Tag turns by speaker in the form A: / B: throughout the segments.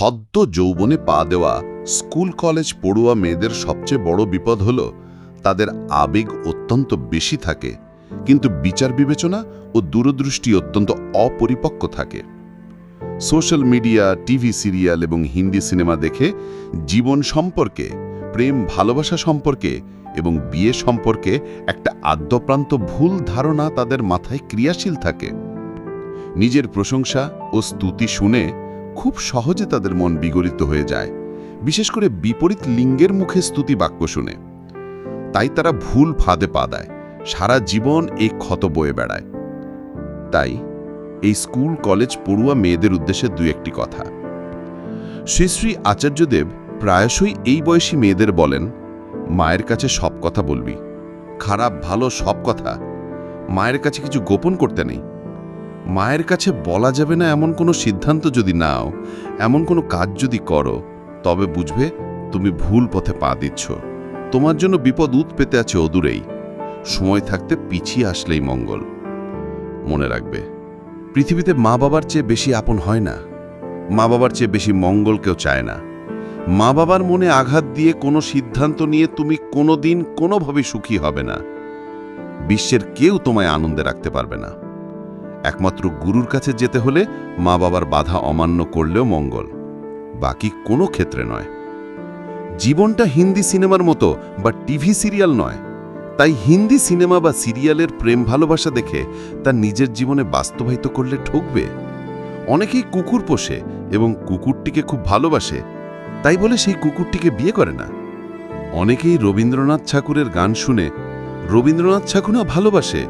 A: সদ্য যৌবনে পা দেওয়া স্কুল কলেজ পড়ুয়া মেয়েদের সবচেয়ে বড় বিপদ হল তাদের আবেগ অত্যন্ত বেশি থাকে, কিন্তু বিচার বিবেচনা ও দূরদৃষ্টি অত্যন্ত অপরিপক্ক থাকে। সোশ্যাল মিডিয়া, টিভি সিরিয়াল এবং হিন্দি সিনেমা দেখে জীবন সম্পর্কে, প্রেম ভালোবাসা সম্পর্কে এবং বিয়ে সম্পর্কে একটা আদ্যপ্রান্ত ভুল ধারণা তাদের মাথায় ক্রিয়াশীল থাকে। নিজের প্রশংসা ও স্তুতি শুনে খুব সহজে তাদের মন বিগলিত হয়ে যায়, বিশেষ করে বিপরীত লিঙ্গের মুখে স্তুতি বাক্য শুনে। তাই তারা ভুল ফাঁদে পা দেয়, সারা জীবন এই ক্ষত বয়ে বেড়ায়। তাই এই স্কুল, কলেজ পড়ুয়া মেয়েদের উদ্দেশ্যে দু একটি কথা। শ্রী শ্রী আচার্যদেব প্রায়শই এই বয়সী মেয়েদের বলেন, মায়ের কাছে সব কথা বলবি। খারাপ, ভালো সব কথা। মায়ের কাছে কিছু গোপন করতে নেই। মায়ের কাছে বলা যাবে না এমন কোনো সিদ্ধান্ত যদি নাও, এমন কোনো কাজ যদি করো, তবে বুঝবে তুমি ভুল পথে পা দিচ্ছ। তোমার জন্য বিপদ উত পেতে আছে অদূরেই। সময় থাকতে পিছিয়ে আসলেই মঙ্গল। মনে রাখবে, পৃথিবীতে মা বাবার চেয়ে বেশি আপন হয় না। মা বাবার চেয়ে বেশি মঙ্গল কেউ চায় না। মা বাবার মনে আঘাত দিয়ে কোনো সিদ্ধান্ত নিয়ে তুমি কোনো দিন কোনোভাবেই সুখী হবে না। বিশ্বের কেউ তোমায় আনন্দে রাখতে পারবে না। একমাত্র গুরুর কাছে যেতে হলে মা বাবার বাধা অমান্য করলেও মঙ্গল, বাকি কোনো ক্ষেত্রে নয়। জীবনটা হিন্দি সিনেমার মতো বা টিভি সিরিয়াল নয়, তাই হিন্দি সিনেমা বা সিরিয়ালের প্রেম ভালোবাসা দেখে তার নিজের জীবনে বাস্তবায়িত করলে ঠকবে। অনেকেই কুকুর পোষে এবং কুকুরটিকে খুব ভালোবাসে, তাই বলে সেই কুকুরটিকে বিয়ে করে না। অনেকেই রবীন্দ্রনাথ ঠাকুরের গান শুনে, রবীন্দ্রনাথ ঠাকুরও ভালোবাসে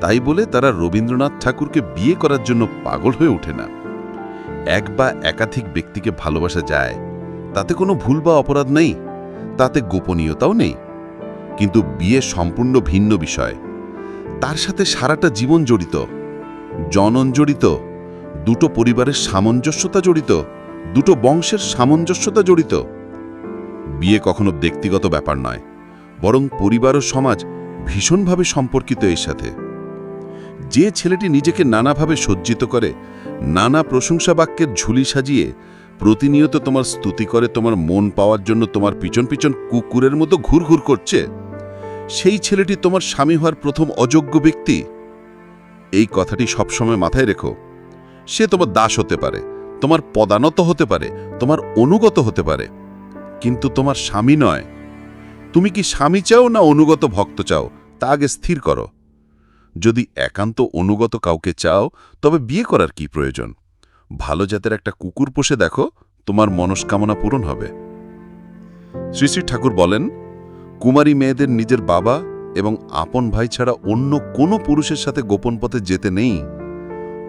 A: তাই বলে তারা রবীন্দ্রনাথ ঠাকুরকে বিয়ে করার জন্য পাগল হয়ে ওঠে না। এক বা একাধিক ব্যক্তিকে ভালোবাসা যায়, তাতে কোনো ভুল বা অপরাধ নেই, তাতে গোপনীয়তাও নেই। কিন্তু বিয়ে সম্পূর্ণ ভিন্ন বিষয়। তার সাথে সারাটা জীবন জড়িত, জনন জড়িত, দুটো পরিবারের সামঞ্জস্যতা জড়িত, দুটো বংশের সামঞ্জস্যতা জড়িত। বিয়ে কখনো ব্যক্তিগত ব্যাপার নয়, বরং পরিবার ও সমাজ ভীষণভাবে সম্পর্কিত এর সাথে। যে ছেলেটি নিজেকে নানাভাবে সজ্জিত করে, নানা প্রশংসা বাক্যের ঝুলি সাজিয়ে, প্রতিনিয়ত তোমার স্তুতি করে, তোমার মন পাওয়ার জন্য তোমার পিছন পিছন কুকুরের মতো ঘুরঘুর করছে, সেই ছেলেটি তোমার স্বামী হওয়ার প্রথম অযোগ্য ব্যক্তি। এই কথাটি সবসময় মাথায় রেখো। সে তোমার দাস হতে পারে, তোমার পদানত হতে পারে, তোমার অনুগত হতে পারে। কিন্তু তোমার স্বামী নয়। তুমি কি স্বামী চাও না অনুগত ভক্ত চাও? তা আগে স্থির করো। যদি একান্ত অনুগত কাউকে চাও, তবে বিয়ে করার কি প্রয়োজন? ভালো জাতের একটা কুকুর পোষে দেখো, তোমার মনস্কামনা পূরণ হবে। শ্রী শ্রী ঠাকুর বলেন, কুমারী মেয়েদের নিজের বাবা এবং আপন ভাই ছাড়া অন্য কোনো পুরুষের সাথে গোপন পথে যেতে নেই।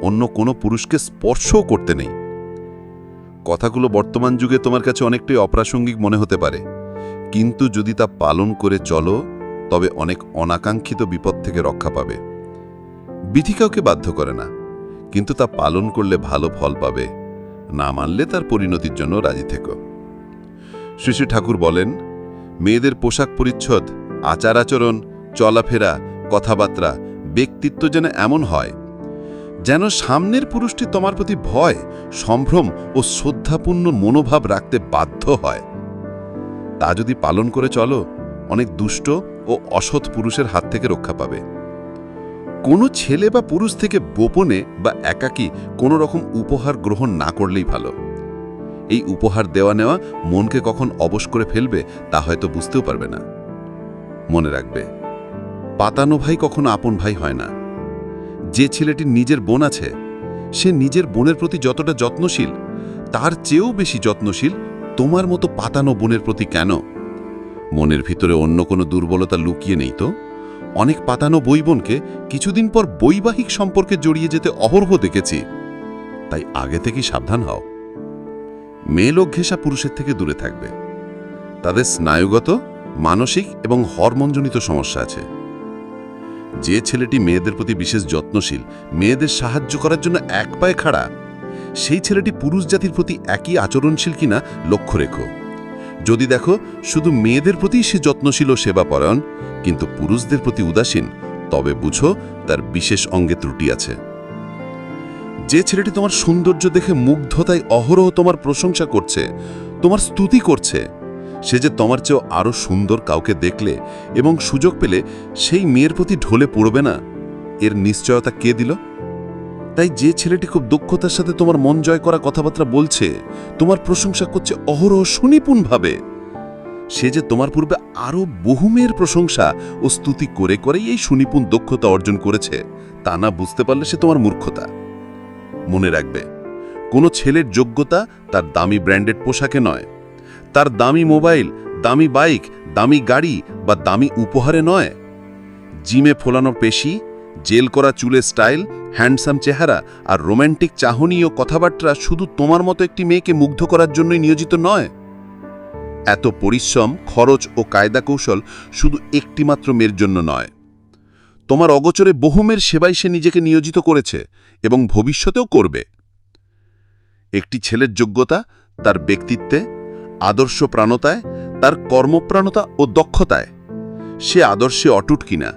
A: অন্য কোনো পুরুষকে স্পর্শও করতে নেই। কথাগুলো বর্তমান যুগে তোমার কাছে অনেকটাই অপ্রাসঙ্গিক মনে হতে পারে। কিন্তু যদি তা পালন করে চলো, তবে অনেক অনাকাঙ্ক্ষিত বিপদ থেকে রক্ষা পাবে। বিধি কাউকে বাধ্য করে না, কিন্তু তা পালন করলে ভালো ফল পাবে, না মানলে তার পরিণতির জন্য রাজি থেকো। শ্রী ঠাকুর বলেন, মেয়েদের পোশাক পরিচ্ছদ, আচার আচরণ, চলাফেরা, কথাবার্তা, ব্যক্তিত্ব যেন এমন হয়, যেন সামনের পুরুষটি তোমার প্রতি ভয়, সম্ভ্রম ও শ্রদ্ধাপূর্ণ মনোভাব রাখতে বাধ্য হয়। তা যদি পালন করে চলো, অনেক দুষ্ট ও অসৎ পুরুষের হাত থেকে রক্ষা পাবে। কোনো ছেলে বা পুরুষ থেকে গোপনে বা একাকী কোনো রকম উপহার গ্রহণ না করলেই ভালো। এই উপহার দেওয়া নেওয়া মনকে কখন অবশ করে ফেলবে তা হয়তো বুঝতেও পারবে না। মনে রাখবে, পাতানো ভাই কখনো আপন ভাই হয় না। যে ছেলেটির নিজের বোন আছে, সে নিজের বোনের প্রতি যতটা যত্নশীল, তার চেয়েও বেশি যত্নশীল তোমার মতো পাতানো বোনের প্রতি কেন? মনের ভিতরে অন্য কোনো দুর্বলতা লুকিয়ে নেই তো? অনেক পাতানো বই বোনকে কিছুদিন পর বৈবাহিক সম্পর্কে জড়িয়ে যেতে অহরহ দেখেছি। তাই আগে থেকেই সাবধান হও। মেয়ে লোক ঘেঁষা পুরুষের থেকে দূরে থাকবে। তাদের স্নায়ুগত, মানসিক এবং হরমোনজনিত সমস্যা আছে। যে ছেলেটি মেয়েদের প্রতি বিশেষ যত্নশীল, মেয়েদের সাহায্য করার জন্য এক পায়ে খাড়া, সেই ছেলেটি পুরুষ জাতির প্রতি একই আচরণশীল কিনা লক্ষ্য রেখো। যদি দেখো, শুধু মেয়েদের প্রতি সে যত্নশীল ও সেবাপরায়ণ কিন্তু পুরুষদের প্রতি উদাসীন, তবে বুঝো তার বিশেষ অঙ্গে ত্রুটি আছে। যে ছেলেটি তোমার সৌন্দর্য দেখে মুগ্ধতায় অহরহ তোমার প্রশংসা করছে, তোমার স্তুতি করছে, সে যে তোমার চেয়েও আরও সুন্দর কাউকে দেখলে এবং সুযোগ পেলে সেই মেয়ের প্রতি ঢলে পড়বে না, এর নিশ্চয়তা কে দিল? তাই যে ছেলেটি খুব দক্ষতার সাথে তোমার মন জয় করা কথাবার্তা বলছে, তোমার প্রশংসা করছে অহরহ সুনিপুণভাবে। সে যে তোমার পূর্বে আরও বহু মেয়ের প্রশংসা ও স্তুতি করে করেই এই সুনিপুণ দক্ষতা অর্জন করেছে, তা না বুঝতে পারলে সে তোমার মূর্খতা। মনে রাখবে, কোনো ছেলের যোগ্যতা তার দামি ব্র্যান্ডেড পোশাকে নয়। তার দামি মোবাইল, দামি বাইক, দামি গাড়ি বা দামি উপহারে নয়। জিমে ফোলানো পেশি, জেল করা চুলের স্টাইল, হ্যান্ডসাম চেহারা আর রোম্যান্টিক ও কথাবার্তা শুধু তোমার মতো একটি মেয়েকে মুগ্ধ করার জন্যই নিয়োজিত নয়। এত পরিশ্রম, খরচ ও কায়দা কৌশল শুধু একটিমাত্র মেয়ের জন্য নয়। তোমার অগোচরে বহু মেয়ের সেবায় সে নিজেকে নিয়োজিত করেছে এবং ভবিষ্যতেও করবে। একটি ছেলের যোগ্যতা, তার ব্যক্তিত্বে, আদর্শ প্রাণতায়, তার কর্মপ্রাণতা ও দক্ষতায়। সে আদর্শে অটুট কিনা,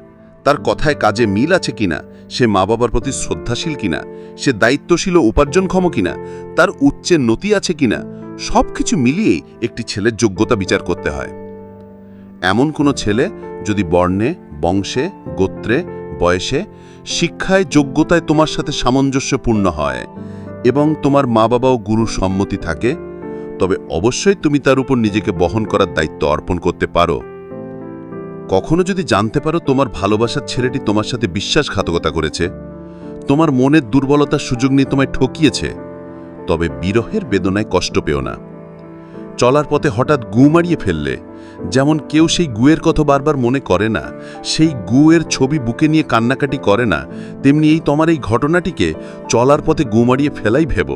A: তার কথায় কাজে মিল আছে কিনা, সে মা বাবার প্রতি শ্রদ্ধাশীল কিনা, সে দায়িত্বশীল ও উপার্জনক্ষম কিনা, তার উচ্চে নতি আছে কিনা সব কিছু মিলিয়েই একটি ছেলের যোগ্যতা বিচার করতে হয়। এমন কোনো ছেলে যদি বর্ণে, বংশে, গোত্রে, বয়সে, শিক্ষায় যোগ্যতায় তোমার সাথে সামঞ্জস্যপূর্ণ হয় এবং তোমার মা বাবা ও গুরুর সম্মতি থাকে, তবে অবশ্যই তুমি তার উপর নিজেকে বহন করার দায়িত্ব অর্পণ করতে পারো। কখনো যদি জানতে পারো তোমার ভালোবাসার ছেলেটি তোমার সাথে বিশ্বাসঘাতকতা করেছে, তোমার মনের দুর্বলতার সুযোগ নিয়ে তোমায় ঠকিয়েছে তবে বিরহের বেদনায় কষ্ট পেও না। চলার পথে হঠাৎ গু মারিয়ে ফেললে, যেমন কেউ সেই গুয়ের কথা বারবার মনে করে না, সেই গুয়ের ছবি বুকে নিয়ে কান্নাকাটি করে না, তেমনি এই তোমার এই ঘটনাটিকে চলার পথে গু মারিয়ে ফেলাই ভেব।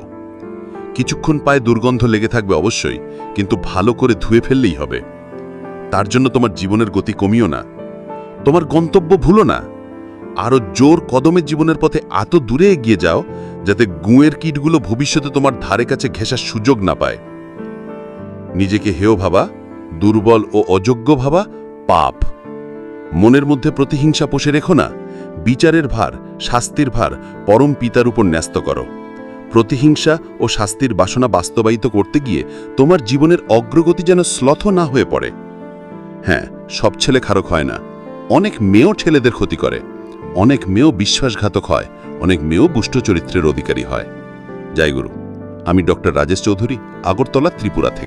A: কিছুক্ষণ পায়ে দুর্গন্ধ লেগে থাকবে অবশ্যই, কিন্তু ভালো করে ধুয়ে ফেললেই হবে। তার জন্য তোমার জীবনের গতি কমিও না। তোমার গন্তব্য ভুলো না। আরও জোর কদমে জীবনের পথে এত দূরে এগিয়ে যাও যাতে গুঁয়ের কীটগুলো ভবিষ্যতে তোমার ধারে কাছে ঘেঁষার সুযোগ না পায়। নিজেকে হেয় ভাবা, দুর্বল ও অযোগ্য ভাবা পাপ। মনের মধ্যে প্রতিহিংসা পোষে রেখো না, বিচারের ভার, শাস্তির ভার পরম পিতার উপর ন্যস্ত করো। প্রতিহিংসা ও শাস্তির বাসনা বাস্তবায়িত করতে গিয়ে তোমার জীবনের অগ্রগতি যেন শ্লথ না হয়ে পড়ে। হ্যাঁ সব ছেলে খারক হয় না। অনেক মেয়েও ছেলেদের ক্ষতি করে। অনেক মেয়েও বিশ্বাসঘাতক হয়। অনেক মেয়েও বুষ্ট চরিত্রের অধিকারী হয়। জয়গুরু আমি ডক্টর রাজেশ চৌধুরী আগরতলা ত্রিপুরা থেকে।